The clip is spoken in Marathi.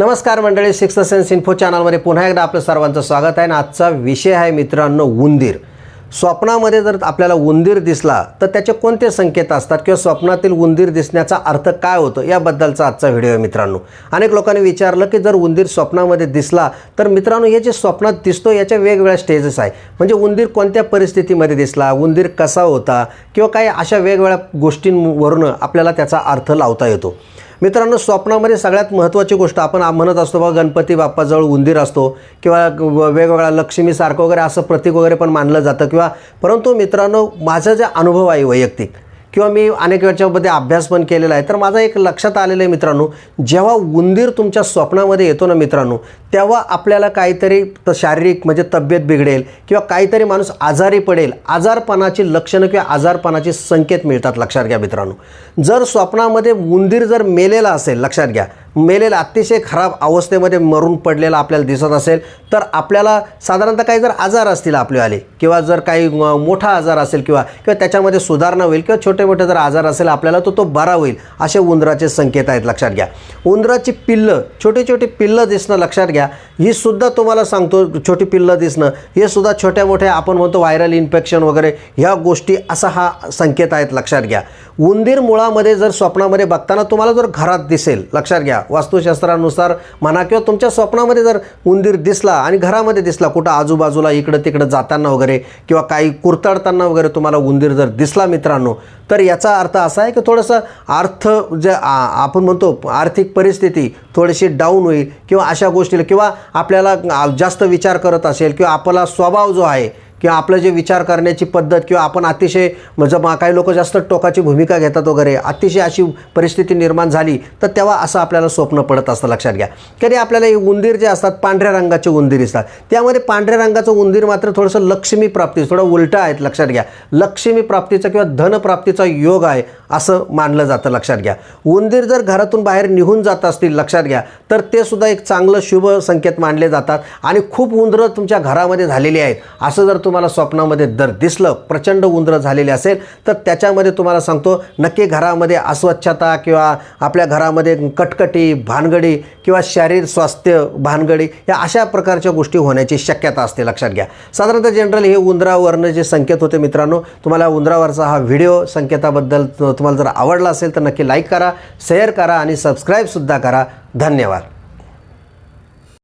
नमस्कार मंडळी सिक्स सेन्स इन्फो चॅनलमध्ये पुन्हा एकदा आपलं सर्वांचं स्वागत आहे आणि आजचा विषय आहे मित्रांनो उंदीर. स्वप्नामध्ये जर आपल्याला उंदीर दिसला तर त्याचे कोणते संकेत असतात किंवा स्वप्नातील उंदीर दिसण्याचा अर्थ काय होतो? याबद्दलचा आजचा व्हिडिओ आहे मित्रांनो. अनेक लोकांनी विचारलं की जर उंदीर स्वप्नामध्ये दिसला तर मित्रांनो हे जे स्वप्नात दिसतो याच्या वेगवेगळ्या स्टेजेस आहे. म्हणजे उंदीर कोणत्या परिस्थितीमध्ये दिसला उंदीर कसा होता किंवा काही अशा वेगवेगळ्या गोष्टींवरून आपल्याला त्याचा अर्थ लावता येतो. मित्रांनो स्वप्नामध्ये सगळ्यात महत्त्वाची गोष्ट आपण म्हणत असतो बा गणपती बाप्पाजवळ उंदीर असतो किंवा वेगवेगळ्या लक्ष्मीसारखं वगैरे असं प्रतीक वगैरे पण मानलं जातं किंवा परंतु मित्रांनो माझा जे अनुभव आहे वैयक्तिक किंवा मी अनेक वेळच्यामध्ये अभ्यास पण केलेला आहे. तर माझा एक लक्षात आलेलं आहे मित्रांनो जेव्हा उंदीर तुमच्या स्वप्नामध्ये येतो ना मित्रांनो तेव्हा आपल्याला काहीतरी त शारीरिक म्हणजे तब्येत बिघडेल किंवा काहीतरी माणूस आजारी पडेल आजारपणाची लक्षणं किंवा आजारपणाचे संकेत मिळतात लक्षात घ्या मित्रांनो. जर स्वप्नामध्ये उंदीर जर मेलेला असेल लक्षात घ्या. मेलेला अतिशय खराब अवस्थेमध्ये मरून पडलेला आपल्याला दिसत असेल तर आपल्याला साधारणतः काही जर आजार असतील आपल्यावाले किंवा जर काही मोठा आजार असेल किंवा किंवा त्याच्यामध्ये सुधारणा होईल किंवा छोटे मोठे जर आजार असेल आपल्याला तर तो बरा होईल असे उंदराचे संकेत आहेत लक्षात घ्या. उंदराची पिल्लं छोटी छोटी पिल्लं दिसणं लक्षात घ्या. ही सुद्धा तुम्हाला सांगतो छोटी पिल्लं दिसणं हे सुद्धा छोट्या मोठ्या आपण म्हणतो व्हायरल इन्फेक्शन वगैरे ह्या गोष्टी असा हा संकेत आहेत लक्षात घ्या. उंदीर मुळामध्ये जर स्वप्नामध्ये बघताना तुम्हाला जर घरात दिसेल लक्षात घ्या. वास्तुशास्त्रानुसार म्हणा किंवा तुमच्या स्वप्नामध्ये जर उंदीर दिसला आणि घरामध्ये दिसला कुठं आजूबाजूला इकडं तिकडं जाताना वगैरे किंवा काही कुरताडताना वगैरे तुम्हाला उंदीर जर दिसला मित्रांनो तर याचा अर्थ असा आहे की थोडंसं अर्थ जे आपण म्हणतो आर्थिक परिस्थिती थोडीशी डाऊन होईल किंवा अशा गोष्टीला किंवा आपल्याला जास्त विचार करत असेल किंवा आपला स्वभाव जो आहे किंवा आपलं जे विचार करण्याची पद्धत किंवा आपण अतिशय म्हणजे मा- काही लोक जास्त टोकाची भूमिका घेतात वगैरे अतिशय अशी परिस्थिती निर्माण झाली तर तेव्हा असं आपल्याला स्वप्न पडत असतं. लक्षात घ्या. कधी आपल्याला हे उंदीर जे असतात पांढऱ्या रंगाचे उंदीर असतात त्यामध्ये पांढऱ्या रंगाचं उंदीर मात्र थोडंसं लक्ष्मी प्राप्ती थोडं उलटं आहेत. लक्षात घ्या. लक्ष्मी प्राप्तीचा किंवा धनप्राप्तीचा योग आहे. असं मानलं जातं लक्षात घ्या. उंदीर जर घरातून बाहेर निघून जात असतील लक्षात घ्या तर ते सुद्धा एक चांगलं शुभ संकेत मानले जातात. आणि खूप उंदरं तुमच्या घरामध्ये झालेली आहेत. असं जर तुम्हाला स्वप्नामध्ये जर दिसलं प्रचंड उंदरं झालेली असेल तर त्याच्यामध्ये तुम्हाला सांगतो नक्की घरामध्ये अस्वच्छता किंवा आपल्या घरामध्ये कटकटी भानगडी किंवा शारीर स्वास्थ्य भानगडी या अशा प्रकारच्या गोष्टी होण्याची शक्यता असते लक्षात घ्या. साधारणतः जनरल हे उंदरावरनं जे संकेत होते मित्रांनो तुम्हाला उंदरावरचा हा व्हिडिओ संकेताबद्दल तुम्हाला जर आवडला असेल तर नक्की लाईक करा शेअर करा आणि सबस्क्राईबसुद्धा करा. धन्यवाद.